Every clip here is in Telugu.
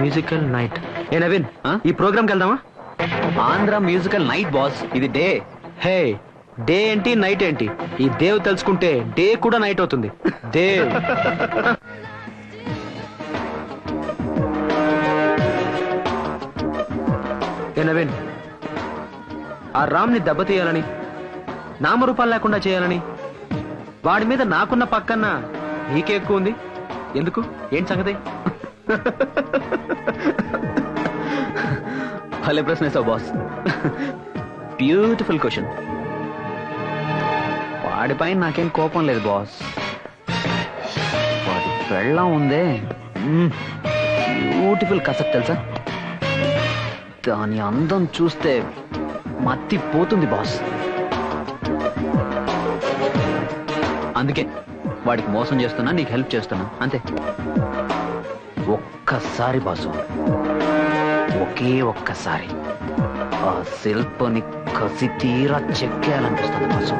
Musical night. ఏ నవీన్? ఈ ప్రోగ్రామ్కి వెళ్దామా? Andhra musical night boss. ఇది డే. హే డే ఏంటి నైట్ ఏంటి? ఈ దేవ్ తెలుసుకుంటే డే కూడా నైట్ అవుతుంది. దేవ్ ఏ నవీన్ ఆ రామ్ని దెబ్బతీయాలని నామరూపాలు లేకుండా చేయాలని వాడి మీద నాకున్న పక్కన నీకే ఎక్కువ ఉంది? ఎందుకు? ఏంటి సంగతి? భలే ప్రశ్న వేసావు బాస్ బ్యూటిఫుల్ క్వశ్చన్ వాడిపైన నాకేం కోపం లేదు బాస్ వాడి వెళ్ళం ఉందే. బ్యూటిఫుల్ కసక్ తెలుసా? దాని అందం చూస్తే మత్తి పోతుంది బాస్ అందుకే వాడికి మోసం చేస్తున్నా నీకు హెల్ప్ చేస్తున్నా. అంతే. ఒక్కసారి బాసు ఒకే ఒక్కసారి. ఆ శిల్పని కసి తీరా చెక్కేయాలనిపిస్తుంది boss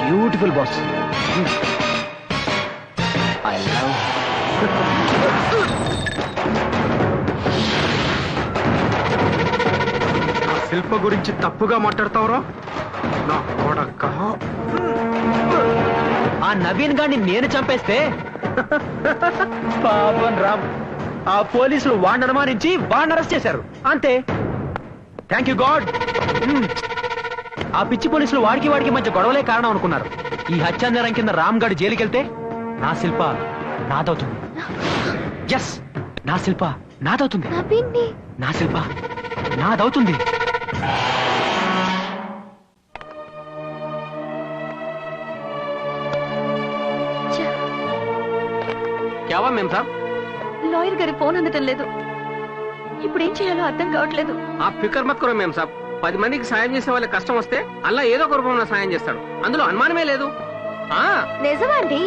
beautiful boss I love ఆ శిల్ప గురించి తప్పుగా మాట్లాడతావురా? నా కొడక. ఆ నవీన్ గాడిని నేను చంపేస్తే పాపం రామ్. ఆ పోలీసులు వాడిని అనుమానించి వాడిని అరెస్ట్ చేశారు. అంతే. థ్యాంక్ యూ గాడ్ ఆ పిచ్చి పోలీసులు వాడికి వాడికి మధ్య గొడవలే కారణం అనుకున్నారు. ఈ హత్యానేరం కింద రామ్ గడ్ జైలుకి వెళ్తే నా శిల్ప నాదవుతుంది. ఎస్ నా శిల్ప నాదవుతుంది. నా శిల్ప నాదవుతుంది. క్యావా మేం సాబ్? లాయర్ గారి ఫోన్ అందటం లేదు. ఇప్పుడు ఏం చేయాలో అర్థం కావట్లేదు. ఆ ఫికర్ మత్ కరో మేం సాబ్. పది మందికి సాయం చేసే వాళ్ళకి కష్టం వస్తే అల్లా ఏదో ఒక రూపంలో సాయం చేస్తాడు. అందులో అనుమానమే లేదు. ఆ! నిజమా అండి?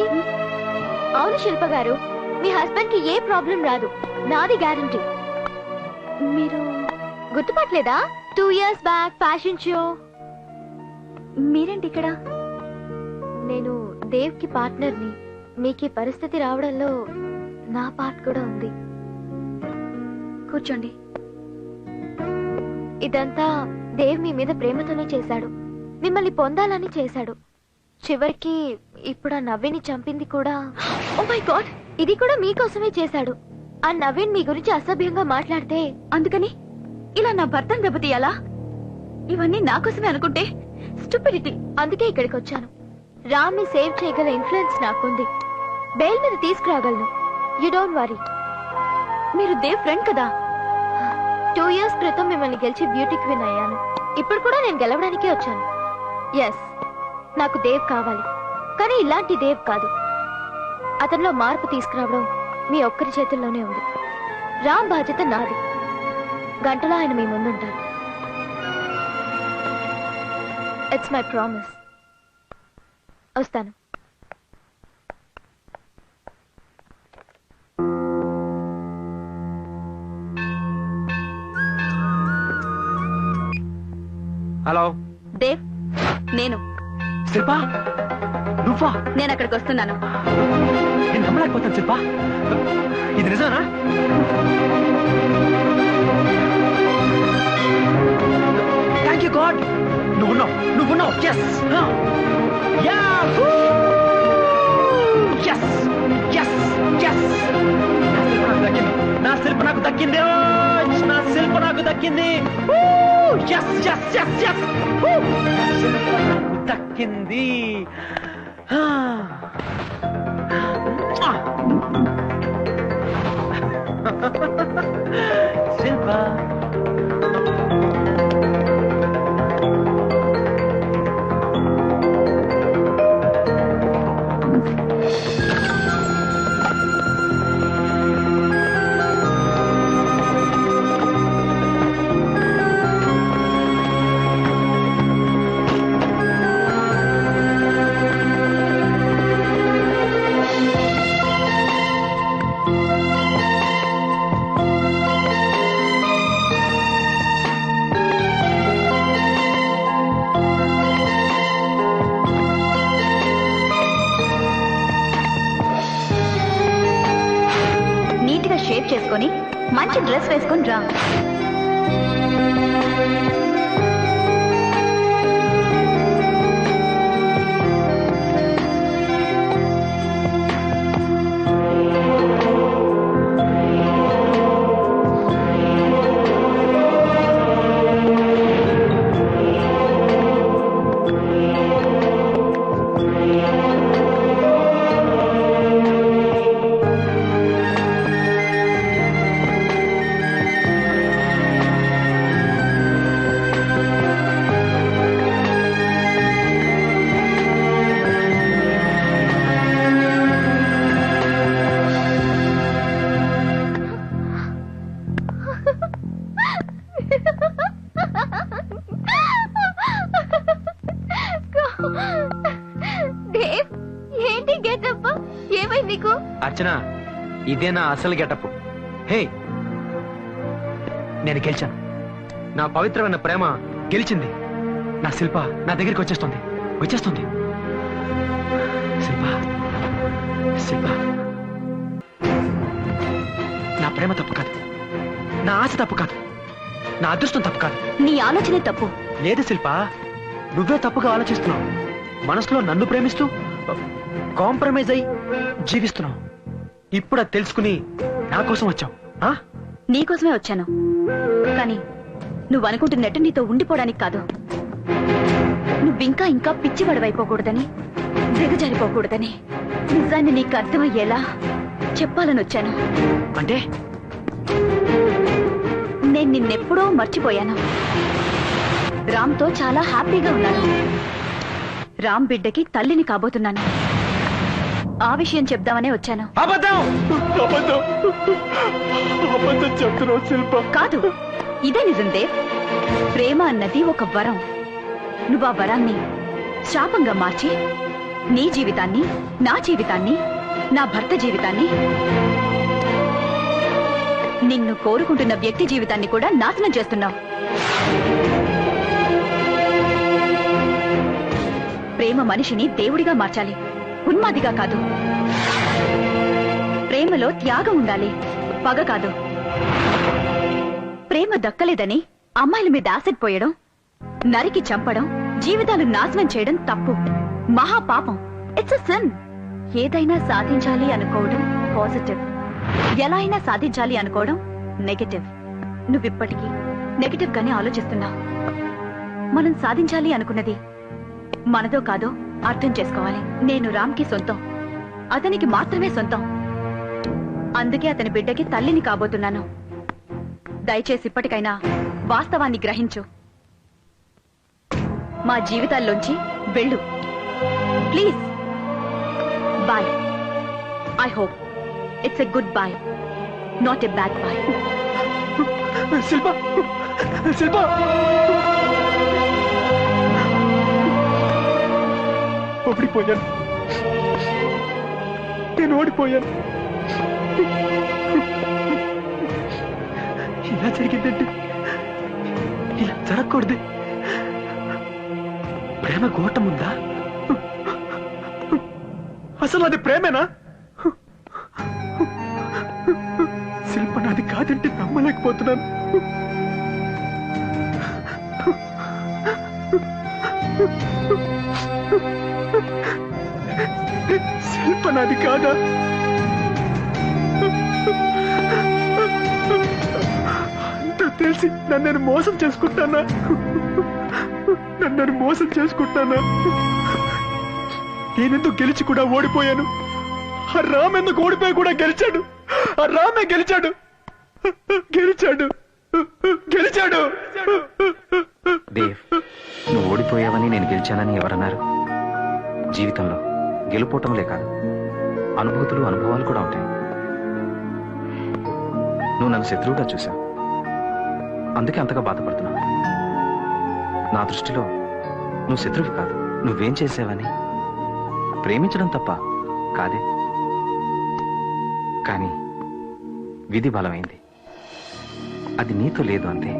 అవును శిల్ప గారు మీ హస్బెండ్కి ఏ ప్రాబ్లం రాదు. నాది గ్యారంటీ. మీరు గుర్తుపట్టలేదా? Two years back fashion show. మీరేంటి ఇక్కడ? నేను దేవ్కి పార్ట్నర్ని మీకు ఈ పరిస్థితి రావడంలో నా పార్ట్ కూడా ఉంది. కూర్చోండి. ఇదంతా దేవ్ మీ మీద ప్రేమతోనే చేశాడు. మిమ్మల్ని పొందాలని చేశాడు. చివరికి ఇప్పుడు ఆ నవ్విని చంపింది కూడా ఓ మై గాడ్ ఇది కూడా మీకోసమే చేశాడు. ఆ నవీన్ మీ గురించి అసభ్యంగా మాట్లాడితే అందుకని ఇలా నా భర్తను దెబ్బతీయాలా? ఇవన్నీ నా కోసమే అనుకుంటే స్టూపిడిటీ అందుకే ఇక్కడికి వచ్చాను రామ్ని సేవ్ చేయగల ఇన్ఫ్లుయెన్స్ నాకుంది. బెయిల్ మీద తీసుకురాగలను. యు డోంట్ వరీ మీరు దేవ్ ఫ్రెండ్ కదా. టూ ఇయర్స్ క్రితం మిమ్మల్ని గెలిచి బ్యూటీ క్వీన్ అయ్యాను. ఇప్పుడు కూడా నేను గెలవడానికే వచ్చాను. ఎస్ నాకు దేవ్ కావాలి. కానీ ఇలాంటి దేవ్ కాదు. అతనిలో మార్పు తీసుకురావడం మీ ఒక్కరి చేతుల్లోనే ఉంది. రామ్ బాధ్యత నాది. గంటలో ఆయన మీ ముందుంటారు. ఇట్స్ మై ప్రామిస్ వస్తాను. హలో. దేవ్ నేను. శిల్ప నువ్వా? నేను అక్కడికి వస్తున్నాను. నేను నమ్మలేకపోతాను శిల్ప. ఇది నిజానా థ్యాంక్ యూ గాడ్ నువ్వున్నావు నువ్వున్నావు. ఎస్ ఎస్ ఎస్ ఎస్ నా శిల్ప నాకు దక్కింది. నా శిల్ప నాకు దక్కింది. ఎస్ ఎస్ ఎస్ ఎస్ దక్కింది. ఆ. శిల్ప మంచి డ్రెస్ వేసుకొని రా దేవ్ ఏంటి గెటప్? ఏమైంది నీకు? అర్చన ఇదే నా అసలు గెటప్. హే నేను గెలిచాను. నా పవిత్రమైన ప్రేమ గెలిచింది. నా శిల్ప నా దగ్గరికి వచ్చేస్తుంది. వచ్చేస్తుంది. శిల్ప శిల్ప. నా ప్రేమ తప్పు కాదు. నా ఆశ తప్పు కాదు. నా అదృష్టం తప్పు కాదు. నీ ఆలోచనే తప్పు. లేదు శిల్ప నువ్వే తప్పుగా ఆలోచిస్తున్నావు. మనసులో నన్ను ప్రేమిస్తూ కాంప్రమైజ్ అయి జీవిస్తున్నావు. ఇప్పుడు అది తెలుసుకుని నా కోసం వచ్చావు. ఆ? నీకోసమే వచ్చాను. కానీ నువ్వు అనుకుంటున్నట్టు నీతో ఉండిపోవడానికి కాదు. నువ్వింకా ఇంకా పిచ్చివాడవైపోకూడదని దిగజారిపోకూడదని నిజాన్ని నీకు అర్థమయ్యేలా చెప్పాలని వచ్చాను. అంటే? నేను నిన్నెప్పుడో మర్చిపోయాను. రామ్తో చాలా హ్యాపీగా ఉన్నాను రామ్ బిడ్డకి తల్లిని కాబోతున్నాను. ఆ విషయం చెప్దామనే వచ్చాను. అబద్ధం! అబద్ధం! అబద్ధం చెప్తున్నావు శిల్ప. కాదు ఇదే నిజం దేవ్. ప్రేమ అన్నది ఒక వరం. నువ్వు ఆ వరాన్ని శాపంగా మార్చి నీ జీవితాన్ని నా జీవితాన్ని నా భర్త జీవితాన్ని నిన్ను కోరుకుంటున్న వ్యక్తి జీవితాన్ని కూడా నాశనం చేస్తున్నావు. ప్రేమ మనిషిని దేవుడిగా మార్చాలి. ఉన్మాదిగా కాదు. ప్రేమలో త్యాగం ఉండాలి. పగ కాదు. ప్రేమ దక్కలేదని అమ్మాయిల మీద యాసిడ్ పోయడం నరికి చంపడం జీవితాలు నాశనం చేయడం తప్పు. మహా పాపం ఇట్స్ సిన్ ఏదైనా సాధించాలి అనుకోవడం పాజిటివ్ ఎలా అయినా సాధించాలి అనుకోవడం నెగటివ్ నువ్విప్పటికీ నెగటివ్ గానే ఆలోచిస్తున్నావు. మనం సాధించాలి అనుకున్నది మనదో కాదో అర్థం చేసుకోవాలి. నేను రామ్కి సొంతం. అతనికి మాత్రమే సొంతం. అందుకే అతని బిడ్డకి తల్లిని కాబోతున్నాను. దయచేసి ఇప్పటికైనా వాస్తవాన్ని గ్రహించు. మా జీవితాల్లోంచి వెళ్ళు. Please. Bye. I hope it's a good boy not a bad boy. Shilpa Shilpa. ఓడిపోయాను. నేను ఓడిపోయాను. ఇలా జరిగిందంటే ఇలా జరగకూడదు. ప్రేమ గోటం ఉందా? అసలు అది ప్రేమేనా? శిల్ప నాది కాదంటే నమ్మలేకపోతున్నాను. శిల్ప నాది కాదా? అంత తెలిసి నన్ను మోసం చేసుకుంటానా? నన్ను మోసం చేసుకుంటానా? నేనెందుకు గెలిచి కూడా ఓడిపోయాను? ఆ రామ్ ఎందుకు ఓడిపోయి కూడా గెలిచాడు? ఆ రామే గెలిచాడు? గెలిచాడు? గెలిచాడు? దేవ్ నువ్వు ఓడిపోయావని నేను గెలిచానని ఎవరన్నారు? జీవితంలో గెలుపోవటంలే కాదు. అనుభూతులు అనుభవాలు కూడా ఉంటాయి. నువ్వు నన్ను శత్రువుగా చూశావు. అందుకే అంతగా బాధపడుతున్నావు. నా దృష్టిలో నువ్వు శత్రువు కాదు. నువ్వేం చేసావని? ప్రేమించడం తప్ప కాదే. కానీ విధి బలమైంది. అది నీతో లేదు అంతే.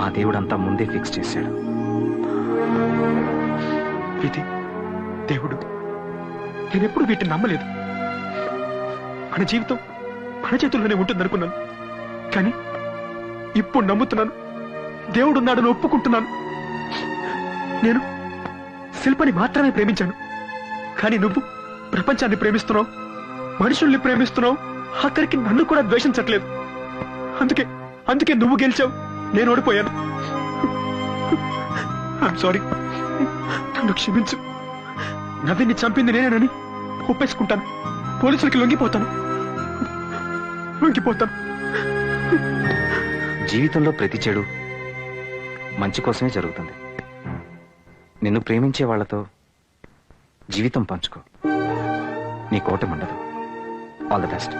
ఆ దేవుడంతా ముందే ఫిక్స్ చేశాడు. విధి దేవుడు. నేనెప్పుడు వీటిని నమ్మలేదు. మన జీవితం మన చేతుల్లోనే ఉంటుందనుకున్నాను. కానీ ఇప్పుడు నమ్ముతున్నాను. దేవుడున్నాడని ఒప్పుకుంటున్నాను. నేను శిల్పని మాత్రమే ప్రేమించాను. కానీ నువ్వు ప్రపంచాన్ని ప్రేమిస్తున్నావు. మనుషుల్ని ప్రేమిస్తున్నావు. అక్కడికి నన్ను కూడా ద్వేషించట్లేదు. అందుకే అందుకే నువ్వు గెలిచావు. నేను ఓడిపోయాను. సారీ నన్ను క్షమించు. నవ్విని చంపింది నేనేనని ఒప్పేసుకుంటాను. పోలీసులకి లొంగిపోతాను. లొంగిపోతాను. జీవితంలో ప్రతి చెడు మంచి కోసమే జరుగుతుంది. నిన్ను ప్రేమించే వాళ్ళతో జీవితం పంచుకో. నీ కోటం ఉండదు ఆల్ ద బెస్ట్